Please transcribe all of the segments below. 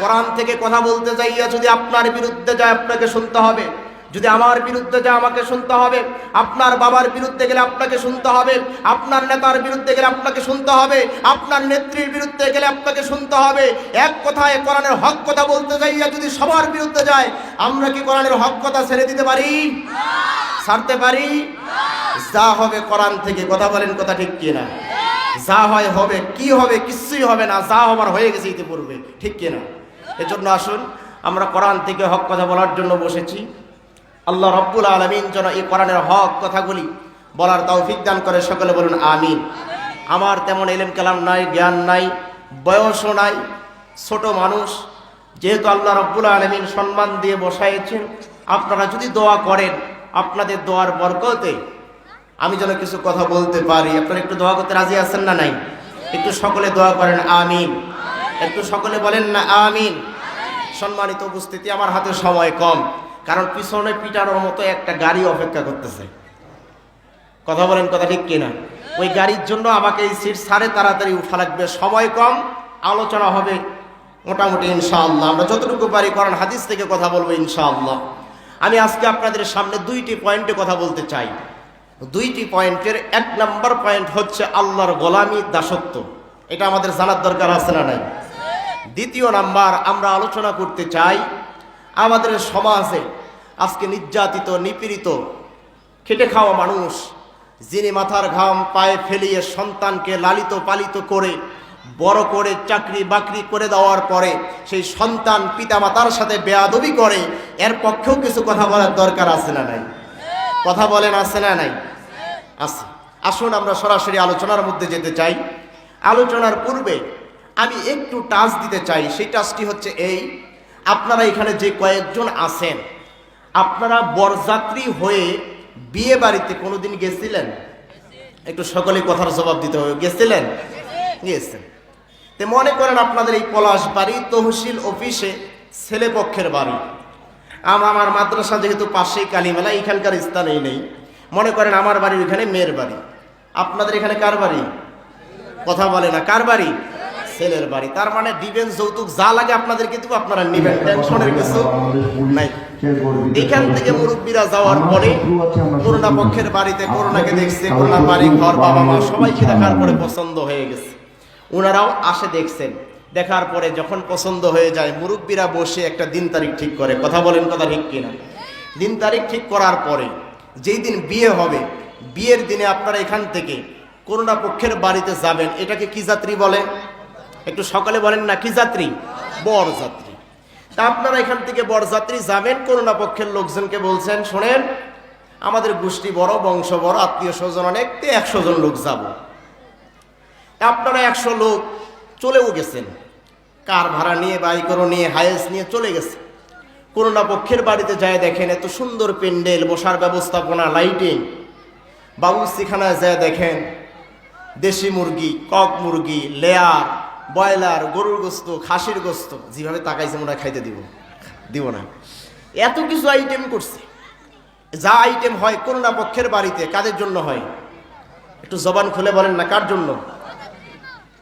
কোরআন থেকে কথা বলতে যাইয়া যদি আপনার বিরুদ্ধে যায়, আপনাকে শুনতে হবে। যদি আমার বিরুদ্ধে যায়, আমাকে শুনতে হবে। আপনার বাবার বিরুদ্ধে গেলে আপনাকে শুনতে হবে। আপনার নেতার বিরুদ্ধে গেলে আপনাকে শুনতে হবে। আপনার নেত্রীর বিরুদ্ধে গেলে আপনাকে শুনতে হবে। এক কথায় কোরআনের হক কথা বলতে যাইয়া যদি সবার বিরুদ্ধে যায়, আমরা কি কোরআনের হক কথা ছেড়ে দিতে পারি? ছাড়তে পারি? যা হবে কোরআন থেকে। কথা বলেন কথা ঠিক কিনা? যা হয় হবে, কি হবে, কিছুই হবে না। যা হবার হয়ে গেছে ইতিপূর্বে। ঠিক কিনা? এজন্য আসুন, আমরা কোরআন থেকে হক কথা বলার জন্য বসেছি। আল্লাহ রব্বুল আলমিন যেন এই কোরআনের হক কথাগুলি বলার তৌফিক দান করে, সকলে বলুন আমিন। আমার তেমন এলেম কালাম নাই, জ্ঞান নাই, বয়সও নাই, ছোট মানুষ। যেহেতু আল্লাহ রব্বুল আলমিন সম্মান দিয়ে বসাইছেন, আপনারা যদি দোয়া করেন, আপনাদের দোয়ার বরকতে আমি যেন কিছু কথা বলতে পারি। আপনারা একটু দোয়া করতে রাজি আছেন না নাই? একটু সকলে দোয়া করেন, আমিন। একটু সকলে বলেন না, আমিন। সম্মানিত উপস্থিতি, আমার হাতে সময় কম, কারণ পিছনে পিটানোর মতো একটা গাড়ি অপেক্ষা করতেছে। কথা বলেন কথা ঠিক কিনা? ওই গাড়ির জন্য আমাকে এই সিট সাড়ে তাড়াতাড়ি উঠা লাগবে, সময় কম, আলোচনা হবে মোটামুটি ইনশাআল্লাহ। আমরা যতটুকু পারি করেন হাদিস থেকে কথা বলব ইনশাআল্লাহ। আমি আজকে আপনাদের সামনে দুইটি পয়েন্টে কথা বলতে চাই। দুইটি পয়েন্টের, এক নম্বর পয়েন্ট হচ্ছে আল্লাহর গোলামি দাসত্ব। এটা আমাদের জানার দরকার আছে না নাই? দ্বিতীয় নাম্বার, আমরা আলোচনা করতে চাই আমাদের সমাজে আজকে নির্যাতিত, নিপীড়িত, খেটে খাওয়া মানুষ, যিনি মাথার ঘাম পায়ে ফেলিয়ে সন্তানকে লালিত পালিত করে, বড় করে চাকরি বাকরি করে দেওয়ার পরে সেই সন্তান পিতামাতার সাথে বেয়াদবি করে, এর পক্ষেও কিছু কথা বলার দরকার আছে না নাই? কথা বলেন আছে না নাই? আছে। আসুন আমরা সরাসরি আলোচনার মধ্যে যেতে চাই। আলোচনার পূর্বে আমি একটু টাচ দিতে চাই, সেই টাচটি হচ্ছে এই। আপনারা এখানে যে কয়েকজন আছেন, আপনারা বরযাত্রী হয়ে বিয়ে বাড়িতে কোনোদিন গেছিলেন? একটু সকলে কথার জবাব দিতে হবে। গেছিলেন? গিয়েছেন তো মনে করেন আপনাদের এই পলাশ বাড়ি তহসিল অফিসে ছেলে পক্ষের বাড়ি। আমার মাদ্রাসা যেহেতু পাশেই, কালীমেলা, এখানকার স্থানেই নেই। মনে করেন আমার বাড়ির এখানে মেয়ের বাড়ি। আপনাদের এখানে কার বাড়ি? কথা বলে না। কার বাড়ি? ছেলের বাড়ি। তার মানে দিবেন যৌতুক, যা লাগে আপনাদের কিন্তু আপনারা নিবেন। টেনশনের কিছু নাই। এখান থেকে মুরব্বীরা যাওয়ার পরে করোনা পক্ষের বাড়িতে করোনাকে দেখছে করোনার বাড়ি ঘর, বাবা মা সবাইকে দেখার পরে পছন্দ হয়ে গেছে। ওনারাও আসে দেখছেন। দেখার পরে যখন পছন্দ হয়ে যায়, মুরব্বীরা বসে একটা দিন তারিখ ঠিক করে। কথা বলেন কথা ঠিক কিনা? দিন তারিখ ঠিক করার পরে যেই দিন বিয়ে হবে, বিয়ের দিনে আপনারা এখান থেকে করোনা পক্ষের বাড়িতে যাবেন। এটাকে কি যাত্রী বলে? একটু সকালে বলেন না, কি যাত্রী? বর যাত্রী তা আপনারা এখান থেকে বরযাত্রী যাবেন, করোনা পক্ষের লোকজনকে বলছেন, শোনেন, আমাদের গোষ্ঠী বড়, বংশ বড়, আত্মীয় স্বজন অনেক, তো একশো জন লোক যাব। আপনারা একশো লোক চলেও গেছেন। কার ভাড়া নিয়ে বাইকরও নিয়ে, হায়েস নিয়ে চলে গেছে। করোনা পক্ষের বাড়িতে যায় দেখেন, এত সুন্দর প্যান্ডেল, বসার ব্যবস্থাপনা, লাইটিং। বাবুসিখানায় যায় দেখেন, দেশি মুরগি, কক মুরগি, লেয়ার ব্রয়লার, গরুর গোস্ত, খাসির গোস্ত, যেভাবে তাকাইছে মনে খাইতে দিব। দিব না। এত কিছু আইটেম করছে। যা আইটেম হয় করোনা পক্ষের বাড়িতে, কাদের জন্য হয়? একটু জবান খুলে বলেন না, কার জন্য?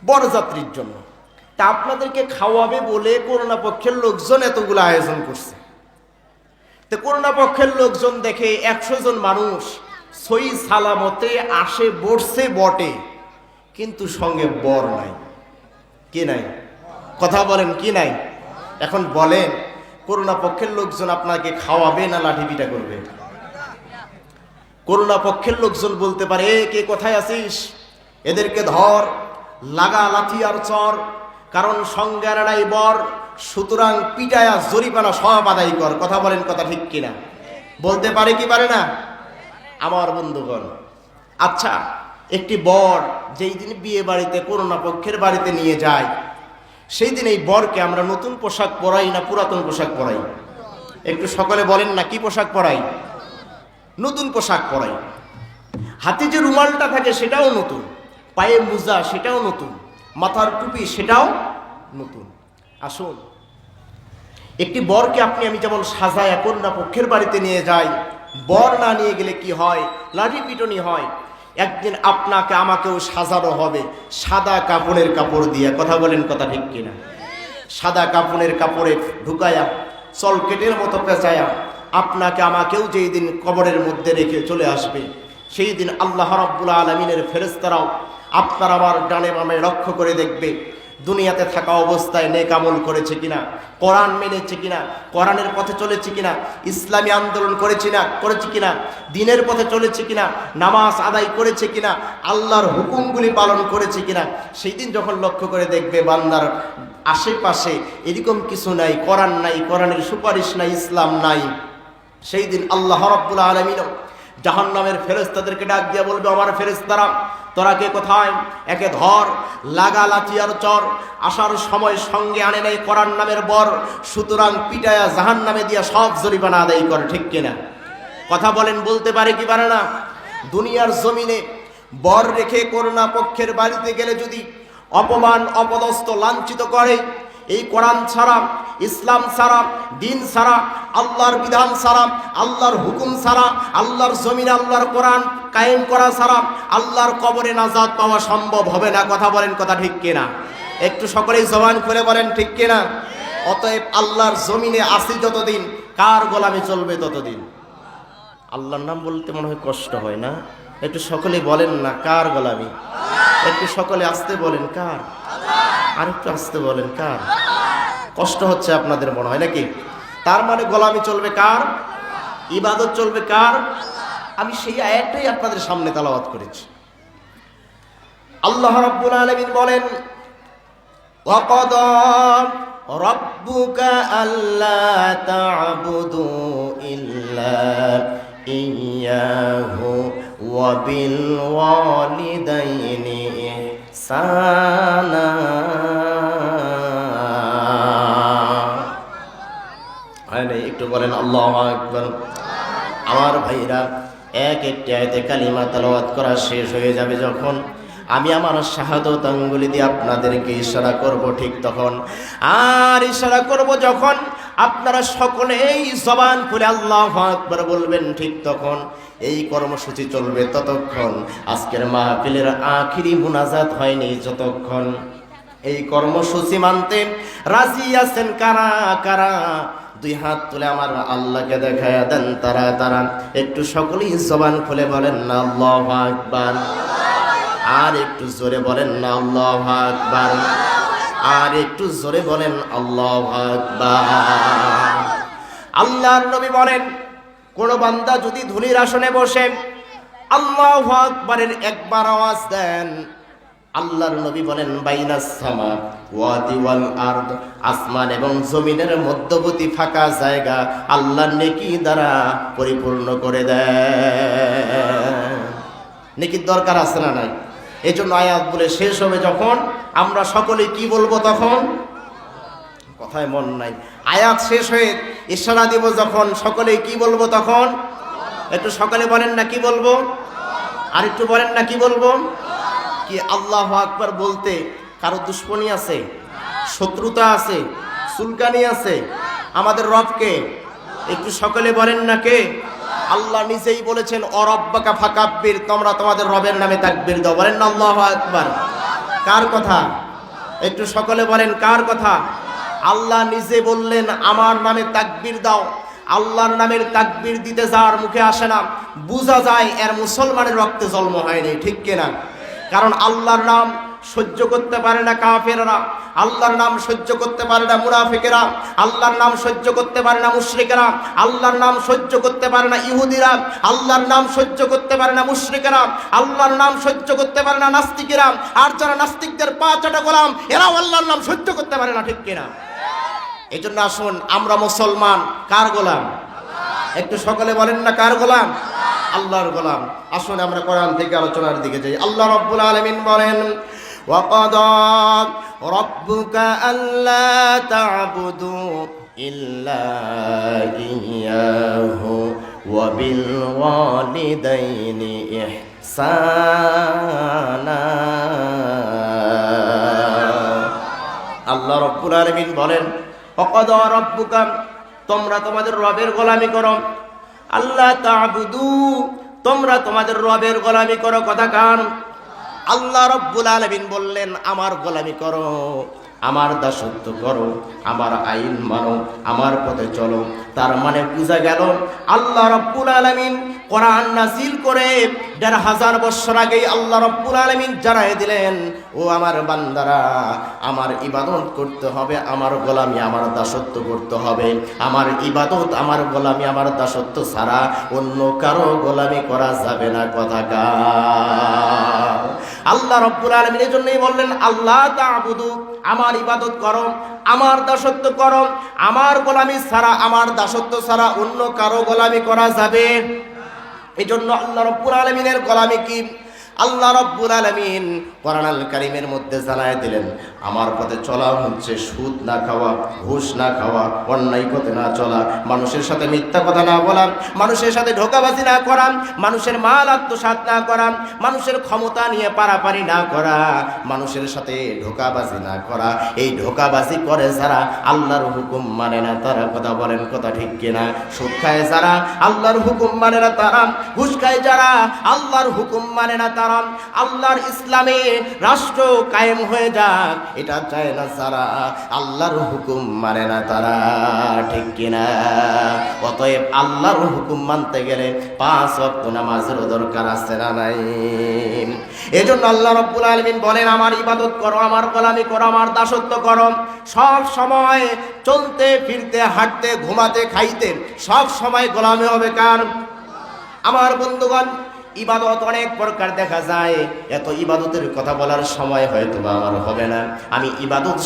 বরযাত্রীর জন্য। তা আপনাদেরকে খাওয়াবে বলে করোনা পক্ষের লোকজন এতগুলো আয়োজন করছে। তো করোনা পক্ষের লোকজন দেখে একশো জন মানুষ সই সালামতে আসে বসছে বটে। কিন্তু সঙ্গে বর নাই। কি নাই? কথা বলেন, কি নাই? এখন বলেন করোনা পক্ষের লোকজন আপনাকে খাওয়াবে না লাঠি পিটা করবে? করোনা পক্ষের লোকজন বলতে পারে কে কোথায় আছিস? এদেরকে ধর, লাগা লাঠি আর চর, কারণ আর নাই বর, সুতরাং পিটায়া জরিপানা সব আদায় কর। কথা বলেন কথা ঠিক কিনা? বলতে পারে কি পারে না? আমার বন্ধুগণ আচ্ছা একটি বর যেই দিন বিয়ে বাড়িতে, করোনা পক্ষের বাড়িতে নিয়ে যায়, সেই দিন এই বরকে আমরা নতুন পোশাক পরাই না পুরাতন পোশাক পরাই? একটু সকলে বলেন না, কি পোশাক পরাই? নতুন পোশাক পরাই। হাতে যে রুমালটা থাকে সেটাও নতুন, পায়ে মোজা সেটাও নতুন, মাথার টুপি সেটাও নতুন। আসুন, একটি বরকে আপনি, আমি যেমন সাজায় কন্যা পক্ষের বাড়িতে নিয়ে যাই, বর না নিয়ে গেলে কি হয়? লাঠি পিটনি হয় একদিন আপনাকে আমাকেও সাজানো হবে সাদা কাপড়ের কাপড় দিয়ে। কথা বলেন কথা ঠিক কিনা? সাদা কাপড়ের কাপড়ে ঢুকায়া চলকেটের মতো পেঁচায়া, আপনাকে আমাকেও যেই দিন কবরের মধ্যে রেখে চলে আসবে, সেই দিন আল্লাহ রব্বুল আলমিনের ফেরেস্তারাও আপনার আমার ডানে বামে লক্ষ্য করে দেখবে। দুনিয়াতে থাকা অবস্থায় নেক আমল করেছে কিনা? কোরআন মেনেছে কিনা? কোরআনের পথে চলেছে কিনা? ইসলামী আন্দোলন করেছে না, করেছে কিনা? দিনের পথে চলেছে কিনা? নামাজ আদায় করেছে কিনা? আল্লাহর হুকুমগুলি পালন করেছে কিনা? সেই দিন যখন লক্ষ্য করে দেখবে বান্দার আশেপাশে এরকম কিছু নাই, কোরআন নাই, কোরআনের সুপারিশ নাই, ইসলাম নাই। সেই দিন আল্লাহ রব্বুল আলমিনও জাহান নামের ফেরেস্তাদেরকে ডাক দিয়ে বলবে, আমার ফেরেস্তারা তোরা কে কোথায়? একে ধর লাগা লাথিয়ার চর, আসার সময় সঙ্গে আনে নাই করার নামের বর, সুতরাং পিটায়া জাহান নামে দিয়া সব জরিমানা আদায় করে, ঠিক কিনা? কথা বলেন, বলতে পারে কি পারে না? দুনিয়ার জমিনে বর রেখে করোনা পক্ষের বাড়িতে গেলে যদি অপমান, অপদস্থ, লাঞ্ছিত করে এই কোরআন ছাড়া, ইসলাম ছাড়া, দিন ছাড়া, আল্লাহর বিধান ছাড়া, আল্লাহর হুকুম ছাড়া, আল্লাহর জমিন, আল্লাহর কোরআন কায়েম করা ছাড়া আল্লাহর কবরে নাজাদ পাওয়া সম্ভব হবে না। কথা বলেন কথা ঠিক কিনা? একটু সকলেই জবান খুলে বলেন ঠিক কিনা? অতএব আল্লাহর জমিনে আসি যতদিন, কার গোলামি চলবে ততদিন? আল্লাহর নাম বলতে মনে হয় কষ্ট হয় না? একটু সকলে বলেন না, কার গোলামি? একটু সকলে আসতে বলেন, কার? আর একটু আসতে বলেন কার কষ্ট হচ্ছে আপনাদের মনে হয় নাকি তার মানে গোলামি চলবে কার ইবাদত চলবে কার আমি সেই আয়াতটাই আপনাদের সামনে তালাবাত করেছি আল্লাহ রাব্বুল আলামিন বলেন وقضى ربك ألا تعبدوا إلا إياه وبالوالدين সানা হয় একটু বলেন, আল্লাহ একবার আমার ভাইরা এক একটি আয়তে কালিমা তালাওয়াত করা শেষ হয়ে যাবে যখন আমি আমার শাহাদত আঙ্গুলি দিয়ে আপনাদেরকে ইশারা করব ঠিক তখন। আর ইশারা করব যখন আপনারা সকলেই জবান খুলে আল্লাহ আকবর বলবেন, ঠিক তখন এই কর্মসূচি চলবে ততক্ষণ। আজকের মাহফিলের আখিরি মুনাজাত হয়নি যতক্ষণ। এই কর্মসূচি মানতে রাজি আছেন কারা কারা? দুই হাত তুলে আমার আল্লাহকে দেখায় দেন তারা তারা। একটু সকলেই জবান খুলে বলেন না, আল্লাহ আকবার। আর একটু জোরে বলেন না, আল্লাহ আকবার। আর একটু জোরে বলেন, আল্লাহ আল্লাহর নবী বলেন, কোন বান্দা যদি ধুলির আসনে বসে আল্লাহ আকবারের একবার আওয়াজ দেন, আল্লাহর নবী বলেন বাইনাস সামা ওয়াদি ওয়াল আরদ, আসমান এবং জমিনের মধ্যবর্তী ফাঁকা জায়গা আল্লাহ নেকি দ্বারা পরিপূর্ণ করে দেয় নেকির দরকার আছে না নাই? এই জন্য আয়াত বলে শেষ হবে যখন আমরা সকলে কি বলব তখন? কথায় মন নাই। আয়াত শেষ হয়ে ইশারা দিব যখন সকলে কি বলব তখন? একটু সকালে বলেন না কি বলব? আর একটু বলেন না কি বলব? কি আল্লাহ আকবার বলতে কারও দুশ্মনী আছে? শত্রুতা আছে? সুলকানি আছে? আমাদের রবকে? একটু সকলে বলেন না কে? আল্লাহ নিজেই বলেছেন, অরব্বাকা ফাকাব্বির, তোমরা তোমাদের রবের নামে তাকবির দাও। বলেন না আল্লাহ আকবার। কার কথা? একটু সকলে বলেন, কার কথা? আল্লাহ নিজে বললেন, আমার নামে তাকবির দাও। আল্লাহর নামের তাকবির দিতে যাওয়ার মুখে আসে না। বোঝা যায়, এর মুসলমানের রক্তে জন্ম হয়নি, ঠিক কিনা? কারণ আল্লাহর নাম সহ্য করতে পারে না কাফেররা। আল্লাহর নাম সহ্য করতে পারে না মুনাফিকেরা। আল্লাহর নাম সহ্য করতে পারে না মুশরিকেরা। আল্লাহর নাম সহ্য করতে পারে না ইহুদিরা। আল্লাহর নাম সহ্য করতে পারে না মুশরিকেরা। আল্লাহর নাম সহ্য করতে পারে না নাস্তিকেরা। আর যারা নাস্তিকদের পা চাটা গোলাম, এরাও আল্লাহর নাম সহ্য করতে পারে না, ঠিক কিনা? এই জন্য আসুন, আমরা মুসলমান, কার গোলাম? একটু সকলে বলেন না, কার গোলাম? আল্লাহর গোলাম। আসুন, আমরা কোরআন থেকে আলোচনার দিকে যাই। আল্লাহ রব্বুল আলমিন বলেন وقضى ربك ألا تعبدوا إلا إياه وبالوالدين إحسانا আল্লাহ রব্বুল আলমিন বলেন অকদ রব্বুকা তোমরা তোমাদের রবের গোলামি করো আল্লাহ তাবুদু তোমরা তোমাদের রবের গোলামি করো কথা কান আল্লাহ রব্বুল আলমিন বললেন, আমার গোলামি করো, আমার দাসত্ব করো, আমার আইন মানো, আমার পথে চলো। তার মানে বুঝা গেল, আল্লাহ রব্বুল আলামিন কোরআন নাজিল করে দেড় হাজার বছর আগেই আল্লাহ রব্বুল আলমিন জানাই দিলেন, ও আমার বান্দারা, আমার ইবাদত করতে হবে, আমার গোলামি আমার দাসত্ব করতে হবে। আমার ইবাদত, আমার গোলামি আমার দাসত্ব ছাড়া অন্য কারও গোলামি করা যাবে না। কথা আল্লাহ রব্বুল আলমিন এই জন্যই বললেন আল্লাহ তা তাবুদু, আমার ইবাদত করো, আমার দাসত্ব করো, আমার গোলামি ছাড়া, আমার দাসত্ব ছাড়া অন্য কারও গোলামি করা যাবে এই জন্য আল্লাহ রব্বুল আলমিনের গোলামি কি? আল্লাহ রব্বুল আলমিন কোরআনাল কারিমের মধ্যে জানায় দিলেন, আমার পথে চলা হচ্ছে সুদ না খাওয়া, ঘুষ না খাওয়া, অন্যায় পথে না চলা, মানুষের সাথে মিথ্যা কথা না বলা, মানুষের সাথে ঢোকাবাজি না করা, মানুষের মাল আত্মসাৎ না করা, মানুষের ক্ষমতা নিয়ে পারাপারি না করা, মানুষের সাথে ঢোকাবাজি না করা, এই ঢোকাবাজি করে যারা আল্লাহর হুকুম মানে না, তারা কথা বলেন কথা ঠিক কিনা? সুদ খায় যারা আল্লাহর হুকুম মানে না, তারা ঘুষ খায় যারা আল্লাহর হুকুম মানে না, তারা আল্লাহর ইসলামে রাষ্ট্র কায়েম হয়ে যাক। এটা চায় না যারা, আল্লাহর হুকুম মানে না তারা। ঠিক কিনা? অতএব আল্লাহর হুকুম মানতে গেলে পাঁচ ওয়াক্ত নামাজেরও দরকার আছে না নাই? এজন্য আল্লাহ রব্বুল আলমিন বলেন, আমার ইবাদত করো, আমার গোলামি করো, আমার দাসত্ব করো। সব সময় চলতে, ফিরতে, হাঁটতে, ঘুমাতে, খাইতে, সব সময় গোলামি হবে কার? আমার বন্ধুগণ ইবাদত অনেক প্রকার দেখা যায়। এত ইবাদতের কথা বলার সময় হয়তো আমার হবে না। আমি ইবাদত